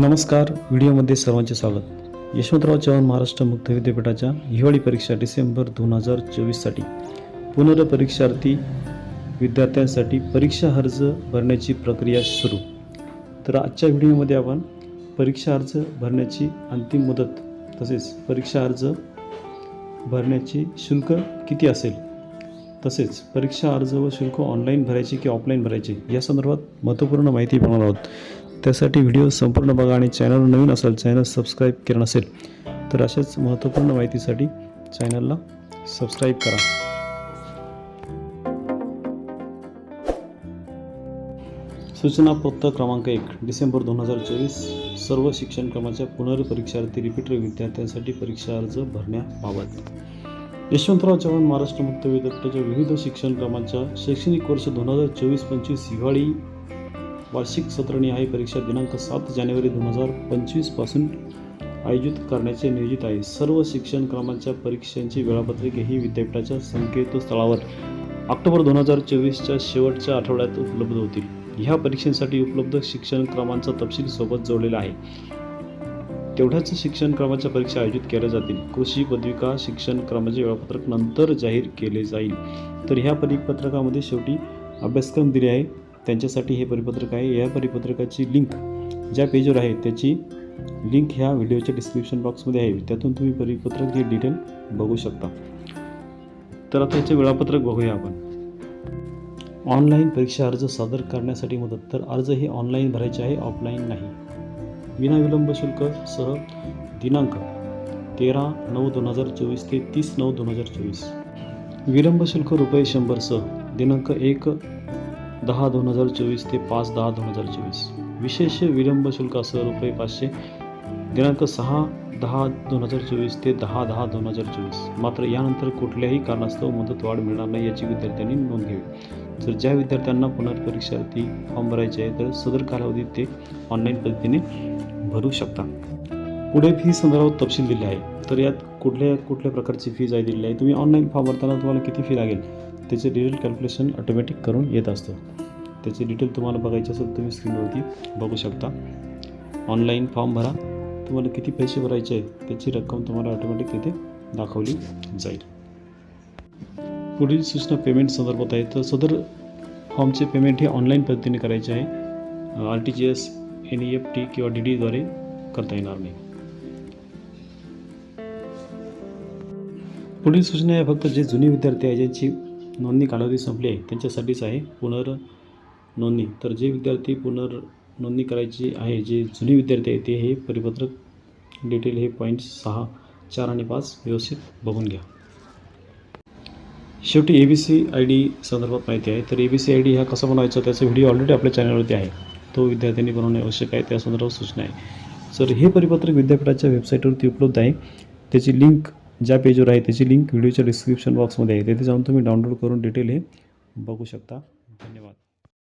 नमस्कार व्हिडिओमध्ये सर्वांचे स्वागत. यशवंतराव चव्हाण महाराष्ट्र मुक्त विद्यापीठाच्या हिवाळी परीक्षा डिसेंबर दोन हजार चोवीससाठी. पुनर्परीक्षार्थी विद्यार्थ्यांसाठी परीक्षा अर्ज भरण्याची प्रक्रिया सुरू. तर आजच्या व्हिडिओमध्ये आपण परीक्षा अर्ज भरण्याची अंतिम मुदत तसेच परीक्षा अर्ज भरण्याची शुल्क किती असेल तसेच परीक्षा अर्ज व शुल्क ऑनलाईन भरायचे की ऑफलाईन भरायचे या संदर्भात महत्त्वपूर्ण माहिती पाहणार आहोत. त्यासाठी व्हिडिओ संपूर्ण बघा आणि चॅनल नवीन असेल चॅनल सबस्क्राईब केलं नसेल तर अशाच महत्त्वपूर्ण माहितीसाठी चॅनलला सबस्क्राईब करा. सूचना पत्र क्रमांक एक डिसेंबर दोन हजार चोवीस सर्व शिक्षण क्रमाच्या पुनर्परीक्षार्थी रिपीटर विद्यार्थ्यांसाठी परीक्षा अर्ज भरण्याबाबत. यशवंतराव चव्हाण महाराष्ट्र मुक्त विद्यापीठाच्या विविध शिक्षण क्रमाच्या शैक्षणिक वर्ष दोन हजार चोवीस पंचवीस हिवाळी वार्षिक सत्र न्याय परीक्षा दिनांक सात जानेवारी दोन हजार पंचवीसपासून आयोजित करण्याचे नियोजित आहे. सर्व शिक्षण क्रमांच्या परीक्षांची वेळापत्रिके ही विद्यापीठाच्या संकेतस्थळावर ऑक्टोबर दोन हजार चोवीसच्या शेवटच्या आठवड्यात उपलब्ध होतील. ह्या परीक्षेसाठी उपलब्ध शिक्षण क्रमांचा तपशील सोबत जोडलेला आहे. तेवढ्याच शिक्षण क्रमाच्या परीक्षा आयोजित केल्या जातील. कृषी पदविका शिक्षण क्रमाचे वेळापत्रक नंतर जाहीर केले जाईल. तर ह्या परिपत्रकामध्ये शेवटी अभ्यासक्रम दिले आहे. त्यांच्यासाठी हे परिपत्रक आहे. या परिपत्रकाची लिंक ज्या पेजवर आहे त्याची लिंक ह्या व्हिडिओच्या डिस्क्रिप्शन बॉक्समध्ये आहे. त्यातून तुम्ही परिपत्रक हे डिटेल बघू शकता. तर आता याचे वेळापत्रक बघूया आपण. ऑनलाईन परीक्षा अर्ज सादर करण्यासाठी मदत तर अर्ज हे ऑनलाईन भरायचे आहे ऑफलाईन नाही. विनाविलंब शुल्क सह दिनांक तेरा नऊ दोन हजार चोवीस ते तीस नऊ दोन हजार चोवीस. विलंब शुल्क रुपये शंभर सह दिनांक एक दहा दोन हजार चोवीस ते पाच दहा दोन हजार चोवीस. विशेष विलंब शुल्कासह रुपये पाचशे दिनांक सहा दहा दोन हजार चोवीस ते दहा दहा दोन हजार चोवीस. मात्र यानंतर कुठल्याही कारणास्तव मुदतवाढ मिळणार नाही याची विद्यार्थ्यांनी नोंद घ्यावी. जर ज्या विद्यार्थ्यांना पुनर्परीक्षार्थी फॉर्म भरायचे आहे तर सदर कालावधीत ते ऑनलाईन पद्धतीने भरू शकता. पुढे फी संदर्भात तपशील दिले आहे. तर यात कुठल्या कुठल्या प्रकारची फीज आहे दिलेली आहे? तुम्ही ऑनलाईन फॉर्म भरताना तुम्हाला किती फी लागेल? त्याचे डिटेल कॅल्क्युलेशन ऑटोमॅटिक करून येत असतं. त्याचे डिटेल तुम्हाला बघायचे असेल तुम्ही स्क्रीनवरती बघू शकता. ऑनलाईन फॉर्म भरा. तुम्हाला किती पैसे भरायचे आहेत त्याची रक्कम तुम्हाला ऑटोमॅटिक तिथे दाखवली जाईल. पुढील सूचना पेमेंट संदर्भात आहे. तर सदर फॉर्मचे पेमेंट हे ऑनलाईन पद्धतीने करायचे आहे. R T G S N E F T किंवा डी डीद्वारे करता येणार नाही. पुढील सूचना आहे फक्त जे जुने विद्यार्थी आहे ज्यांची नोंदणी कालावधी संपली आहे. त्यांच्यासाठीच आहे पुनर नोंदणी तर जे विद्यार्थी पुनर नोंदणी करायची आहे जे जुने विद्यार्थी आहे ते हे परिपत्रक डिटेल हे पॉईंट सहा चार आणि पाच व्यवस्थित बघून घ्या. शेवटी A B C I D संदर्भात माहिती आहे. तर A B C I D हा कसा बनवायचा त्याचा व्हिडिओ ऑलरेडी आपल्या चॅनलवरती आहे. तो विद्यार्थ्यांनी बनवणे आवश्यक आहे. त्या संदर्भात सूचना आहे. तर हे परिपत्रक विद्यापीठाच्या वेबसाईटवरती उपलब्ध आहे. त्याची लिंक ज्या पेजवर आहे त्याची लिंक व्हिडिओच्या डिस्क्रिप्शन बॉक्समध्ये आहे. तिथे जाऊन तुम्ही डाउनलोड करून डिटेल हे बघू शकता. धन्यवाद.